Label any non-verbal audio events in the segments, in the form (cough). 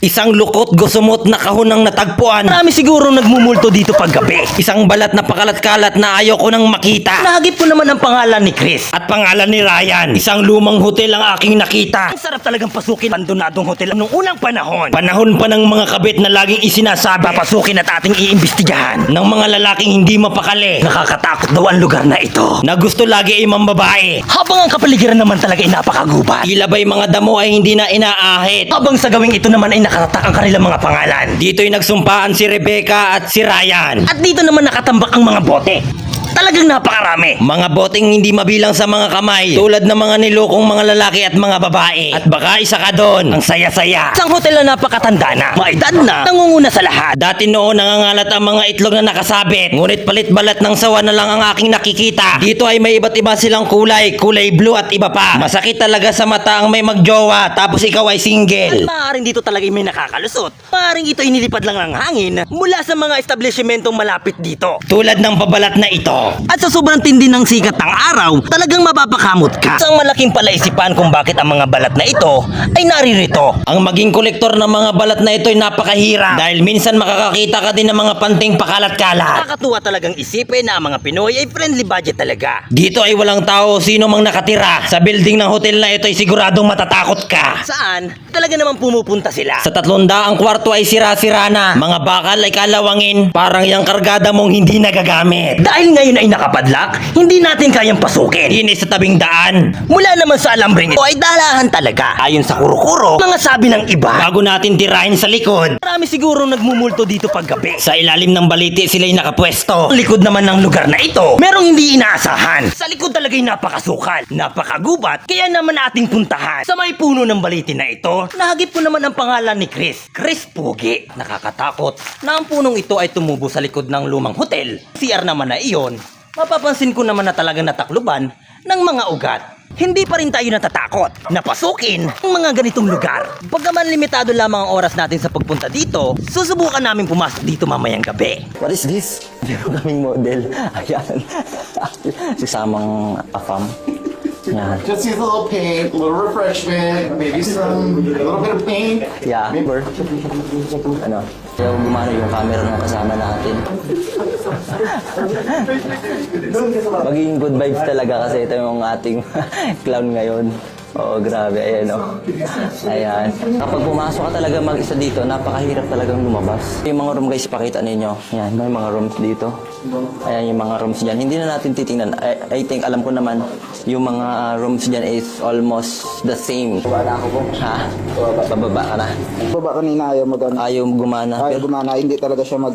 Isang lukot gusumot na kahon ang natagpuan. Marami siguro nagmumulto dito paggabi. Isang balat na pakalat-kalat na ayaw ko nang makita. Nahagip ko naman ang pangalan ni Chris. At pangalan ni Ryan. Isang lumang hotel ang aking nakita. Ang sarap talagang pasukin ang abandonadong hotel nung unang panahon. Panahon pa ng mga kabit na laging isinasabi. Papasukin at ating iimbestigahan. Ng mga lalaking hindi mapakali. Nakakatakot daw ang lugar na ito. Na gusto lagi ay mambabae. Habang ang kapaligiran naman talaga ay napakagubat. Tila ba'y mga damo ay hindi na inaahit. Habang sa gawing ito naman ay nakatatak ang kanilang mga pangalan. Dito'y nagsumpaan si Rebecca at si Ryan. At dito naman nakatambak ang mga bote. Talagang napakarami. Mga boteng hindi mabilang sa mga kamay. Tulad ng mga nilokong mga lalaki at mga babae. At baka isa ka doon. Ang saya-saya. Isang hotel na napakatanda na. Maedad na. Nangunguna sa lahat. Dati noon nangangalat ang mga itlog na nakasabit. Ngunit palit-balat ng sawa na lang ang aking nakikita. Dito ay may iba't iba silang kulay. Kulay blue at iba pa. Masakit talaga sa mata ang may magjowa. Tapos ikaw ay single. At maaaring dito talaga may nakakalusot. Maaaring ito inilipad lang ng hangin mula sa mga establishmentong malapit dito. Tulad ng pabalat na ito. At sa sobrang tindi ng sikat ng araw, talagang mapapakamot ka. Isang malaking palaisipan kung bakit ang mga balat na ito ay naririto. Ang maging kolektor ng mga balat na ito ay napakahirap dahil minsan makakakita ka din ng mga panting pakalat-kalat. Nakakatuwa talagang isipin na ang mga Pinoy ay friendly budget talaga. Dito ay walang tao sino mang nakatira. Sa building ng hotel na ito ay siguradong matatakot ka. Saan? Talaga naman pumupunta sila. Sa tatlong daang kwarto ay sira-sira na. Mga bakal ay kalawangin. Parang yung kargada mong hindi nagagamit. Dahil ngayon ay nakapadlak, hindi natin kayang pasukin. Hindi sa tabing daan. Mula naman sa alambring ito ay dalahan talaga. Ayon sa kuro-kuro, mga sabi ng iba. Bago natin tirahin sa likod. Marami siguro nagmumulto dito paggabi. Sa ilalim ng baliti sila'y nakapwesto. Ang likod naman ng lugar na ito, merong hindi inaasahan. Sa likod talaga'y napakasukal, napakagubat, kaya naman ating puntahan. Sa may puno ng baliti na ito, nahagip ko naman ang pangalan ni Chris. Chris Pugi. Nakakatakot na ang punong ito ay tumubo sa likod ng lumang hotel. CR naman na iyon, mapapansin ko naman na talagang natakluban ng mga ugat. Hindi pa rin tayo natatakot na pasukin ang mga ganitong lugar. Bagaman limitado lamang ang oras natin sa pagpunta dito, susubukan namin pumasok dito mamayang gabi. What is this? Meron kaming model. Ayan. (laughs) si Samang Afam. Yan. Just use a little paint, a little refreshment, maybe some, a little bit of paint. Yeah. Maybe. Ano? Kaya gumana yung camera ng kasama natin. (laughs) Magiging good vibes talaga kasi ito yung ating (laughs) clown ngayon. Oo, grabe. Ayan, oh. Ayan. Kapag pumasok ka talaga mag-isa dito, napakahirap talagang lumabas. Yung mga room guys, pakita ninyo. Ayan, may mga rooms dito. Ayan yung mga rooms dyan. Hindi na natin titingnan. I, I think, alam ko naman, yung mga rooms dyan is almost the same. Bababa na ako po. Ha? Bababa ka na. Baba kanina ayaw mag ano. Ayaw gumana. Ayaw gumana, hindi talaga siya mag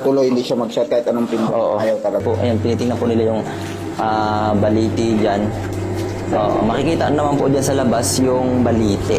tuloy, hindi siya mag-shot kahit anong pin. oo. Ayaw talaga. Po, ayan, tinitingnan po nila yung ah, baliti dyan. Oo, makikita naman po dyan sa labas yung baliti.